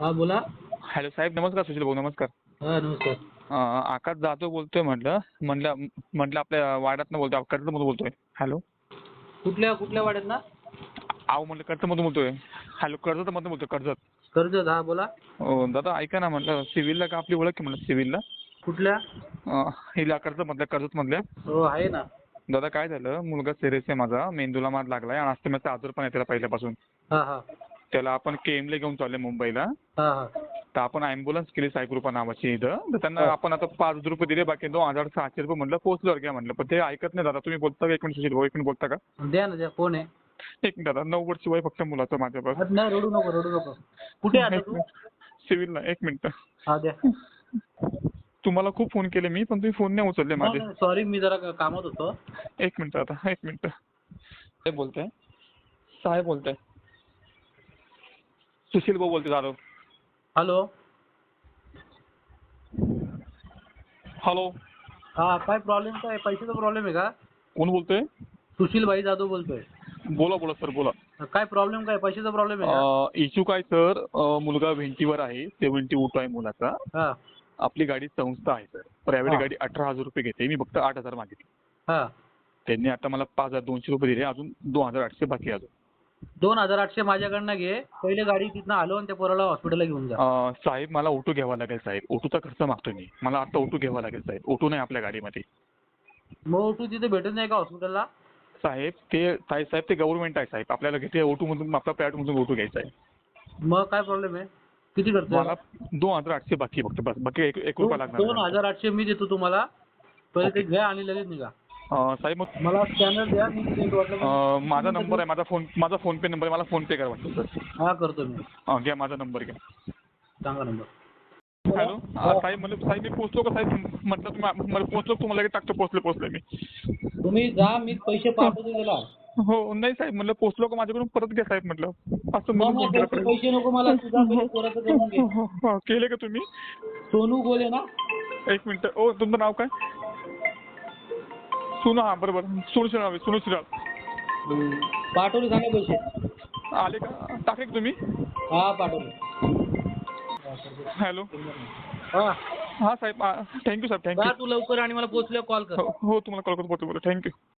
हा बोला. हॅलो साहेब नमस्कार सुशील भाऊ नमस्कार. हा नमस्कार. अं, आकाश जाधव बोलतोय म्हटलं म्हटलं म्हटलं आपल्या वाड्यातनं बोलतोय कर्जतमधून बोलतोय. हॅलो. कुठल्या कुठल्या वाड्यात ना आहो म्हटलं कर्जतमधून बोलतोय. हॅलो कर्जतमधून बोलतोय कर्जत. कर्जत हा बोला. दादा ऐका ना म्हटलं सिव्हिलला का आपली ओळख आहे म्हटलं सिव्हिलला? कुठल्या? अं, हिला कर्जतमधल्या कर्जतमधल्या. हो आहे ना. दादा काय झालं मुलगा सिरियस आहे माझा मेंदूला मार लागलाय आणि अस्थमाचा आजार पण आहे त्याला पहिल्यापासून. हा हा. त्याला आपण केमले घेऊन चाललोय मुंबईला. हा हा. तर आपण ॲम्ब्युलन्स केली साईकृपा नावाची इथं. तर त्यांना हो. आपण आता पाच हजार रुपये दिले बाकी दोन हजार सहाशे रुपये म्हटलं पोहोचल्यावर घ्या म्हटलं. पण ते ऐकत नाही दादा. तुम्ही बोलता का? एक मिनिट सुशील भाऊ एक मिनिट बोलता का? द्या ना द्या. कोण आहे? एक मिनिट दादा. नऊ वर्ष वय फक्त मुलाचं माझ्या बस हा, नाही रडू नको रडू नको. कुठे आहे आता तू? सिव्हिलला एक मिनिट. हा द्या. तुम्हाला खूप फोन केले मी पण तुम्ही फोन नाही उचलले माझे. सॉरी मी जरा कामात होतो. एक मिनिट आता एक मिनिट. काय बोलताय. साहेब बोलताय. सुशील भाऊ बोलते जाधव हॅलो. हॅलो. हा काय प्रॉब्लेम काय? पैशाचा प्रॉब्लेम आहे का? कोण बोलतोय? सुशील भाई जाधव बोलतोय. बोला बोला सर बोला. काय प्रॉब्लेम काय? पैशाचा प्रॉब्लेम आहे का? इश्यू काय सर? मुलगा व्हेंटीवर आहे सेव्हन्टी उठ आहे मुलाचा. हा. आपली गाडी संस्था आहे सर. प्रायव्हेट हा. गाडी अठरा हजार रुपये घेते. मी फक्त आठ हजार मागितले. हा. त्यांनी आता मला पाच हजार दोनशे रुपये दिले. अजून दोन हजार आठशे बाकी आहे अजून. दोन हजार आठशे माझ्याकडनं घे. पहिले गाडी तिथनं आलो आणि त्या पोराला हॉस्पिटलला घेऊन जा. अं, साहेब मला ओटो घ्यावा लागेल साहेब. ओटोचा खर्च मागतो मी. मला आता ओटो घ्यावा लागेल साहेब. ओटो नाही आपल्या गाडीमध्ये. मग तू तिथे भेटत नाही का हॉस्पिटलला साहेब ते साहेब साहेब ते गव्हर्नमेंट आहे साहेब. आपल्याला घेते ओटो मधून आपल्या प्रायव्हेट मधून ओटो घ्यायचा आहे. मग काय प्रॉब्लेम आहे? किती खर्च मला दोन हजार आठशे बाकी आहे फक्त. बस बाकी एक एक रुपया लागणार दोन नाही. हजार आठशे मी देतो तुम्हाला. पहिले ते घ्या आणि लगेच निघा. साहेब मग मला स्कॅनर द्या मी अं, माझा नंबर आहे माझा फोन माझा फोन पे नंबर आहे मला फोन पे करा वाटतं सर हा करतो मी. घ्या माझा नंबर घ्या. सांगा नंबर. हॅलो? साहेब म्हणलं साहेब मी पोहोचलो का साहेब म्हटलं तुम्ही मला का तुम्हाला लगेच टाकतो पोहोचलो पोहोचलो मी. तुम्ही जा मी पैसे पाठवतो त्याला हो नाही साहेब म्हणलं पोहोचलो का माझ्याकडून परत घ्या साहेब म्हटलं. असं मग पैसे पैसे नको मला तुझा पहिले पोराचं करून घे. हो, हो, केले का तुम्ही? सोनू गोले ना? एक मिनिट. ओ तुमचं नाव काय? सुनो हा बरोबर. सुनू श्रीराम सुनू श्रीराम पाठवले सांगा पैसे. आले का? टाकले का तुम्ही? हा पाठवले हॅलो. हा. हा साहेब थँक्यू साहेब जा थँक्यू तू लवकर आणि मला पोचल्यावर कॉल कर. हो हो तुम्हाला कॉल करतो थँक्यू